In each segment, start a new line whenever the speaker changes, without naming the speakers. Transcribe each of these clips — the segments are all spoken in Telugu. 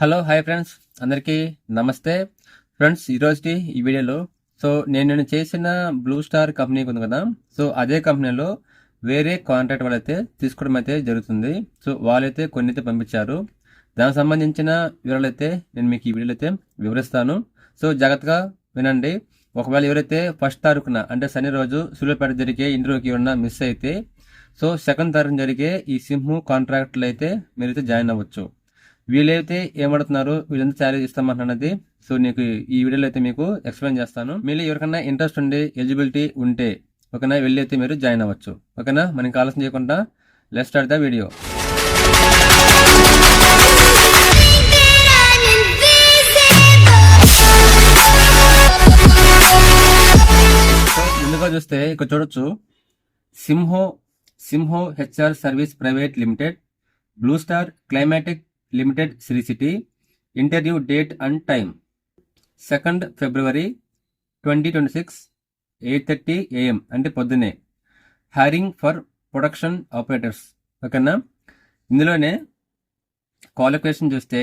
హలో హాయ్ ఫ్రెండ్స్ అందరికీ నమస్తే. ఫ్రెండ్స్ ఈరోజుకి ఈ వీడియోలో సో నేను నేను చేసిన బ్లూ స్టార్ కంపెనీ ఉంది కదా. సో అదే కంపెనీలో వేరే కాంట్రాక్ట్ వాళ్ళైతే తీసుకోవడం అయితే జరుగుతుంది. సో వాళ్ళైతే కొన్ని అయితే పంపించారు. దానికి సంబంధించిన వివరాలు అయితే నేను మీకు ఈ వీడియోలో అయితే వివరిస్తాను. సో జాగ్రత్తగా వినండి. ఒకవేళ ఎవరైతే ఫస్ట్ తారీఖున అంటే శని రోజు సూర్యపేట జరిగే ఇంటర్వ్యూకి ఏమన్నా మిస్ అయితే సో సెకండ్ తారీఖున జరిగే ఈ సింహు కాంట్రాక్ట్లో అయితే మీరైతే జాయిన్ అవ్వచ్చు. వీళ్ళైతే ఏమడుతున్నారు? వీళ్ళంతా శాలరీ ఇస్తామన్నది సో నీకు ఈ వీడియోలో అయితే మీకు ఎక్స్ప్లెయిన్ చేస్తాను. మీరు ఎవరికైనా ఇంట్రెస్ట్ ఉండి ఎలిజిబిలిటీ ఉంటే ఓకేనా? వెళ్ళి అయితే మీరు జాయిన్ అవ్వచ్చు. ఓకేనా? మనకి ఆలోచన చేయకుండా let's start the video so ముందుగా చూస్తే ఇక్కడ చూడొచ్చు. సింహో Simha HR service private limited Blue Star climatic limited Sri City interview date and time second February twenty twenty six eight thirty AM అంటే పొద్దునే హైరింగ్ ఫర్ ప్రొడక్షన్ ఆపరేటర్స్ ఓకేనా? ఇందులోనే క్వాలిఫికేషన్ చూస్తే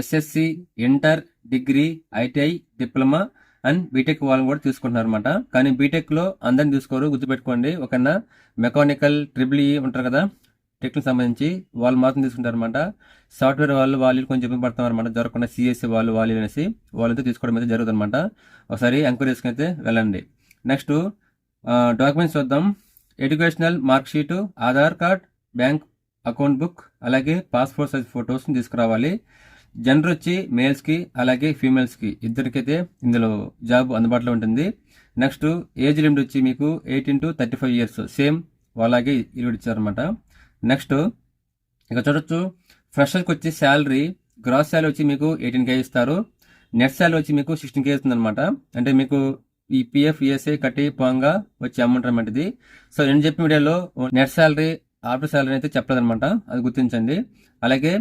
SSC inter degree ITI diploma and BTech వాళ్ళని కూడా తీసుకుంటున్నారు అనమాట కానీ బీటెక్లో అందరిని తీసుకోరు గుర్తుపెట్టుకోండి. ఒకన్నా మెకానికల్ ట్రిబుల్ ఈ ఉంటారు కదా. టెక్నిక్ సంబంధించి వాళ్ళు మాత్రం తీసుకుంటారు అనమాట సాఫ్ట్వేర్ వాళ్ళు వాళ్ళు కొంచెం ఇబ్బంది పడతాం అనమాట జరగకుండా సిఎస్సి వాళ్ళు వాళ్ళు అనేసి వాళ్ళతో తీసుకోవడం అయితే జరుగుతుంది అనమాట ఒకసారి ఎంక్వైరీ చేసుకుని అయితే వెళ్ళండి. నెక్స్ట్ డాక్యుమెంట్స్ చూద్దాం. Educational marksheet Aadhaar card bank account book అలాగే పాస్పోర్ట్ సైజ్ ఫోటోస్ని తీసుకురావాలి. జెండర్ వచ్చి మేల్స్కి అలాగే ఫీమేల్స్కి ఇద్దరికైతే ఇందులో జాబ్ అందుబాటులో ఉంటుంది. నెక్స్ట్ ఏజ్ లిమిట్ వచ్చి మీకు eighteen to thirty five years. Same అలాగే ఇల్లు ఇచ్చారనమాట నెక్స్ట్ ఇక చూడొచ్చు. ఫ్రెషర్కి వచ్చి శాలరీ గ్రాస్ శాలరీ వచ్చి మీకు ఎయిటీన్ కే ఇస్తారు. నెట్ శాలరీ వచ్చి మీకు సిక్స్టీన్ కే ఇస్తుంది అనమాట అంటే మీకు ఈ పిఎఫ్ ఈఎస్ఐ కట్టి పోంగా వచ్చే అమౌంట్ అనమాట ఇది. సో నేను చెప్పిన వీడియోలో నెట్ శాలరీ ఆఫ్టర్ శాలరీ అయితే చెప్పలేదనమాట అది గుర్తించండి. అలాగే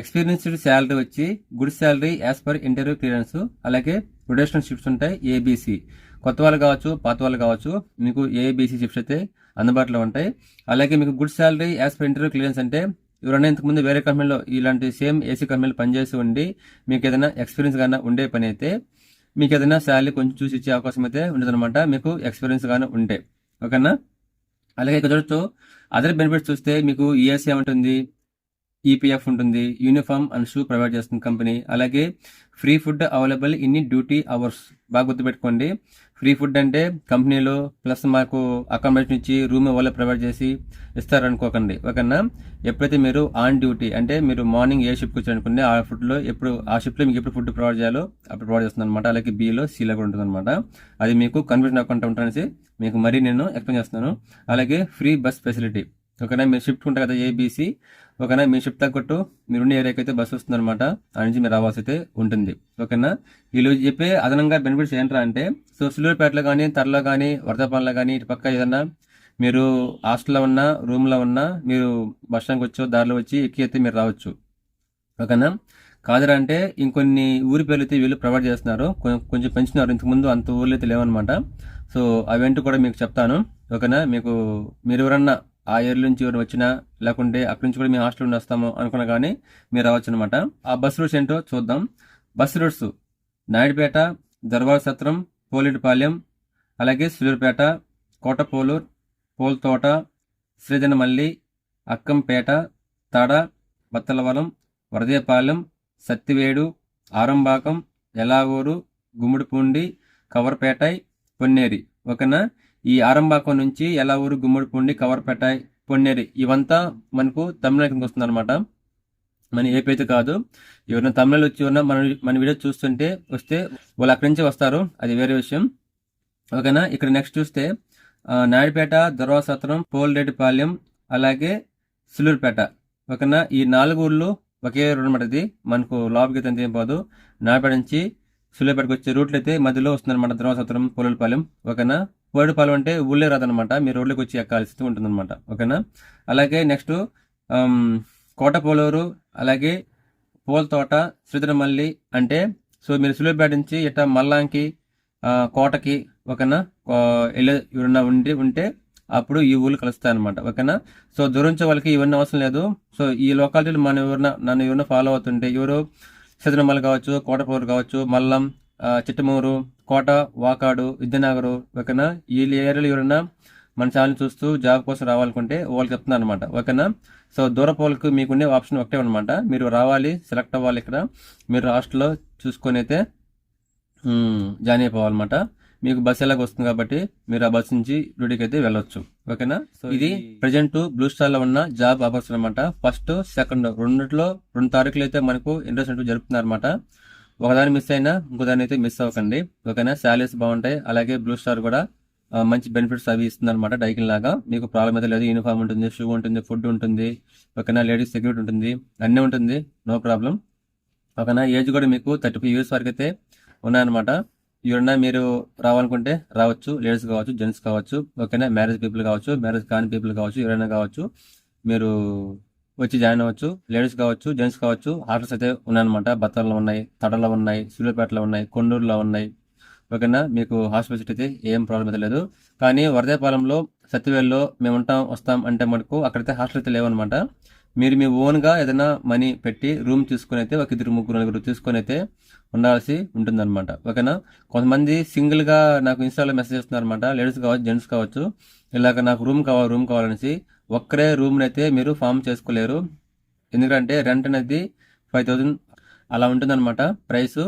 ఎక్స్పీరియన్స్డ్ శాలరీ వచ్చి good salary as per interview clearance అలాగే రొటేషనల్ షిఫ్ట్స్ ఉంటాయి ఏబీసీ కొత్త వాళ్ళు కావచ్చు పాత వాళ్ళు కావచ్చు మీకు ఏబీసీ షిఫ్ట్స్ అయితే అందుబాటులో ఉంటాయి. అలాగే మీకు good salary as per interview clearance అంటే ఎవరైనా ఇంతకుముందు వేరే కంపెనీలో ఇలాంటి సేమ్ ఏసీ కంపెనీలో పనిచేసి ఉండి మీకు ఏదైనా ఎక్స్పీరియన్స్ కానీ ఉండే పని అయితే మీకు ఏదైనా శాలరీ కొంచెం చూసి ఇచ్చే అవకాశం అయితే ఉండదన్నమాట. మీకు ఎక్స్పీరియన్స్ కానీ ఉంటే. ఓకేనా? అలాగే ఇక్కడ చూడొచ్చు అదర్ బెనిఫిట్స్ చూస్తే మీకు ఈఎస్ఏ ఉంటుంది ఈపీఎఫ్ ఉంటుంది యూనిఫామ్ అండ్ షూ ప్రొవైడ్ చేస్తుంది కంపెనీ అలాగే ఫ్రీ ఫుడ్ అవైలబుల్ ఇన్ని డ్యూటీ అవర్స్ బాగా గుర్తుపెట్టుకోండి. ఫ్రీ ఫుడ్ అంటే కంపెనీలో ప్లస్ మాకు అకామిడేషన్ ఇచ్చి రూమ్ వాళ్ళు ప్రొవైడ్ చేసి ఇస్తారనుకోకండి. ఓకేనా? ఎప్పుడైతే మీరు ఆన్ డ్యూటీ అంటే మీరు మార్నింగ్ ఏ షిఫ్ట్కి వచ్చారనుకుంటే ఆ ఫుడ్లో ఎప్పుడు ఆ షిఫ్ట్లో మీకు ఎప్పుడు ఫుడ్ ప్రొవైడ్ చేయాలో అప్పుడు ప్రొవైడ్ చేస్తుంది అనమాట అలాగే బీలో సీలో కూడా ఉంటుంది అనమాట అది మీకు కన్ఫ్యూజన్ అవ్వకుండా ఉంటానేసి మీకు మరీ నేను ఎక్స్ప్లెయిన్ చేస్తున్నాను. అలాగే ఫ్రీ బస్ ఫెసిలిటీ ఓకేనా మీరు షిఫ్ట్ ఉంటుంది కదా ఏబీసీ ఓకేనా మీ షిఫ్ట్ తగ్గట్టు మీరున్న ఏరియాకి అయితే బస్సు వస్తుందన్నమాట. ఆ నుంచి మీరు రావాల్సి అయితే ఉంటుంది. ఓకేనా? వీళ్ళు చెప్పే అదనంగా బెనిఫిట్స్ ఏంట్రా అంటే సో సిల్వర్పేటలో కానీ తరలో కానీ వరదపాలలో కానీ ఇటు పక్క ఏదన్నా మీరు హాస్టల్లో ఉన్నా రూమ్లో ఉన్నా మీరు బస్ స్టాండ్కి వచ్చో దారిలో వచ్చి ఎక్కి అయితే మీరు రావచ్చు. ఓకేనా? కాదురా అంటే ఇంకొన్ని ఊరి పేర్లు అయితే వీళ్ళు ప్రొవైడ్ చేస్తున్నారు. కొంచెం పెంచుతున్నారు ఇంతకుముందు అంత ఊర్లు అయితే లేవన్నమాట. సో అవేంటి కూడా మీకు చెప్తాను. ఓకేనా? మీకు మీరు ఎవరన్నా ఆ ఏరియా నుంచి ఎవరు వచ్చినా లేకుంటే అక్కడి నుంచి కూడా మేము హాస్టల్ నుండి వస్తాము అనుకున్నా కానీ మీరు రావచ్చు అనమాట ఆ బస్ రూట్స్ ఏంటో చూద్దాం. బస్ రూట్స్ నాయుడుపేట దర్బార్ సత్రం పోలిటిపాలెం అలాగే సూలూరుపేట కోటపోలూర్ పోల్తోట శ్రీజనమల్లి అక్కంపేట తడ బత్తలవరం వరదేపాలెం సత్తివేడు ఆరంబాకం ఎలాగూరు గుమ్మడిపూండి కవర్పేటై పొన్నేరి. ఓకేనా? ఈ ఆరంభాకం నుంచి ఎలాగూరు గుమ్మడిపూండి కవర్పేట పొన్నేరి ఇవంతా మనకు తమిళనాడు వస్తుంది అనమాట మన ఏపీ అయితే కాదు. ఎవరైనా తమిళ వచ్చి ఉన్న మన మన వీడియో చూస్తుంటే వస్తే వాళ్ళు అక్కడి నుంచి వస్తారు. అది వేరే విషయం. ఓకేనా? ఇక్కడ నెక్స్ట్ చూస్తే నాయుడుపేట దొరవసత్రం పోల్రెడ్డిపాలెం అలాగే సులూరుపేట ఓకేనా? ఈ నాలుగు ఊర్లు ఒకే రోడ్ అనమాట ఇది. మనకు లోపలికి అయితే ఏం పోదు. నాయుడుపేట నుంచి సులూరుపేటకు వచ్చే రూట్లు అయితే మధ్యలో వస్తుందన్నమాట దొరవసత్రం పోలేపాలెం ఓకేనా? పోలేపాలెం అంటే ఊళ్ళే రాదనమాట మీ రోడ్లోకి వచ్చి ఎక్కాల్సి ఉంటుందన్నమాట. ఓకేనా? అలాగే నెక్స్ట్ కోటపోలూరు అలాగే పూలతోట శ్రీధరమల్లి అంటే సో మీరు సులువుపేట నుంచి ఇట మల్లాంకి కోటకి ఓకేనా? వెళ్ళే ఎవరన్నా ఉండి ఉంటే అప్పుడు ఈ ఊళ్ళు కలుస్తాయి అనమాట ఓకేనా? సో దూరించే వాళ్ళకి ఇవన్నీ అవసరం లేదు. సో ఈ లొకాలిటీలో మనం ఎవరన్నా నన్ను ఎవరైనా ఫాలో అవుతుంటే ఎవరు సిద్ధనమల్ల కావచ్చు కోటపూరు కావచ్చు మల్లం చిట్టమూరు కోట వాకాడు విద్యానగరు ఓకేనా ఈ ఏరియాలో ఎవరైనా మన ఛానల్ చూస్తూ జాబ్ కోసం రావాలనుకుంటే వాళ్ళకి చెప్తున్నాను అనమాట ఓకేనా సో దూరపు వాళ్ళకి మీకుండే ఆప్షన్ ఒకటే అనమాట మీరు రావాలి సెలెక్ట్ అవ్వాలి ఇక్కడ. మీరు హాస్టల్లో చూసుకొని అయితే జాయిన్ అయిపోవాలన్నమాట. మీకు బస్ ఎలాగ వస్తుంది కాబట్టి మీరు ఆ బస్ నుంచి డ్యూటీకి అయితే వెళ్ళొచ్చు. ఓకేనా సో ఇది ప్రజెంట్ బ్లూ స్టార్లో ఉన్న జాబ్ ఆఫర్స్ అనమాట ఫస్ట్ సెకండ్ రెండిట్లో రెండు తారీఖులు అయితే మనకు ఇంట్రెస్ట్ జరుపుతున్నారు అనమాట ఒకదాని మిస్ అయినా ఇంకోదాని అయితే మిస్ అవ్వకండి. ఓకేనా? శాలరీస్ బాగుంటాయి. అలాగే బ్లూ స్టార్ కూడా మంచి బెనిఫిట్స్ అవి ఇస్తుంది అనమాట డైకిల్ లాగా. మీకు ప్రాబ్లం అయితే లేదు. యూనిఫామ్ ఉంటుంది షూ ఉంటుంది ఫుడ్ ఉంటుంది ఓకేనా? లేడీస్ సెక్యూరిటీ ఉంటుంది అన్నీ ఉంటుంది. నో ప్రాబ్లం ఓకేనా? ఏజ్ కూడా మీకు థర్టీ ఫైవ్ ఇయర్స్ వరకు అయితే ఉన్నాయన్నమాట. ఎవరన్నా మీరు రావాలనుకుంటే రావచ్చు. లేడీస్ కావచ్చు జెంట్స్ కావచ్చు ఓకేనా? మ్యారేజ్ పీపుల్ కావచ్చు మ్యారేజ్ కాని పీపుల్ కావచ్చు ఎవరైనా కావచ్చు. మీరు వచ్చి జాయిన్ అవ్వచ్చు. లేడీస్ కావచ్చు జెంట్స్ కావచ్చు హాస్టల్స్ అయితే ఉన్నాయన్నమాట. బత్తాల్లో ఉన్నాయి తడలో ఉన్నాయి సూర్యాపేటలో ఉన్నాయి కొండూరులో ఉన్నాయి. ఓకేనా? మీకు హాస్పిటల్ అయితే ఏం ప్రాబ్లం అయితే లేదు. కానీ వరదపాలెంలో సత్యవేల్లో మేము ఉంటాం వస్తాం అంటే మనకు అక్కడైతే హాస్టల్ అయితే లేవన్నమాట. మీరు మీ ఓన్గా ఏదైనా మనీ పెట్టి రూమ్ తీసుకుని అయితే ఒక ఇద్దరు ముగ్గురు నలుగురు తీసుకొని అయితే ఉండాల్సి ఉంటుందన్నమాట. ఓకేనా? కొంతమంది సింగిల్గా నాకు ఇన్స్టాలో మెసేజ్ చేస్తున్నారు అనమాట లేడీస్ కావచ్చు జెంట్స్ కావచ్చు. ఇలాగ నాకు రూమ్ కావాలి రూమ్ కావాలనేసి ఒక్కరే రూమ్ని అయితే మీరు ఫామ్ చేసుకోలేరు. ఎందుకంటే రెంట్ అనేది ఫైవ్ థౌజండ్ అలా ఉంటుందన్నమాట ప్రైస్.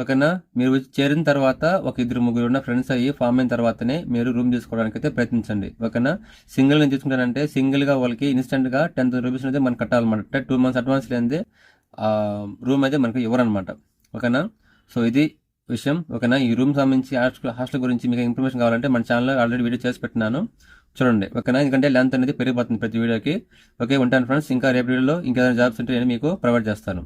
ఓకేనా? మీరు వచ్చి చేరిన తర్వాత ఒక ఇద్దరు ముగ్గురు ఉన్న ఫ్రెండ్స్ అయ్యి ఫామ్ అయిన తర్వాతనే మీరు రూమ్ తీసుకోవడానికి అయితే ప్రయత్నించండి. ఓకేనా? సింగిల్ నేను తీసుకుంటానంటే సింగిల్గా వాళ్ళకి ఇన్స్టెంట్గా టెన్ థౌసండ్ రూపీస్ అయితే మనం కట్టాలన్నమాట. టూ మంత్స్ అడ్వాన్స్ లేనిదే రూమ్ అయితే మనకు ఇవ్వరనమాట ఓకేనా? సో ఇది విషయం. ఓకేనా? ఈ రూమ్ సంబంధించి హాస్టల్ హాస్టల్ గురించి మీకు ఇన్ఫర్మేషన్ కావాలంటే మన ఛానల్లో ఆల్రెడీ వీడియో చేసి పెట్టినాను. చూడండి. ఓకేనా? ఎందుకంటే లెంత్ అనేది పెరిగిపోతుంది ప్రతి వీడియోకి ఓకే? ఉంటాను ఫ్రెండ్స్ ఇంకా రేపు వీడియోలో ఇంకేదైనా జాబ్స్ ఉంటే నేను మీకు ప్రొవైడ్ చేస్తాను.